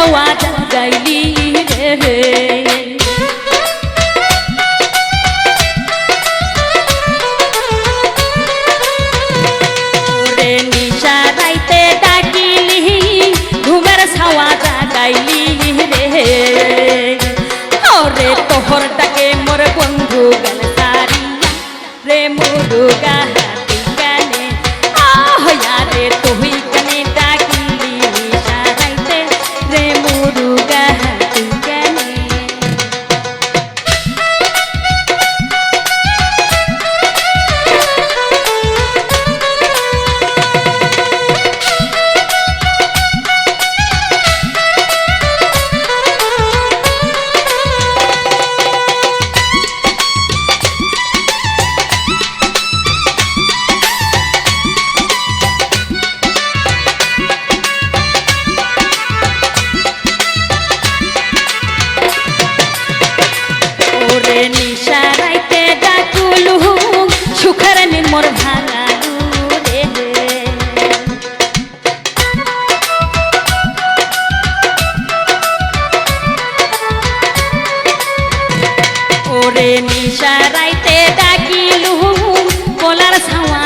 ছাওয়া গাইলি রে ওরে নিশা রাইতে ডাকিলি ঘুমের ছাওয়া গাইলি রে ওরে তোহর ডাকে মোর বন্ধু গেল সারিয়া রে মুরুগা নিশা রাইতে ডাকিলু বলার ছাওয়া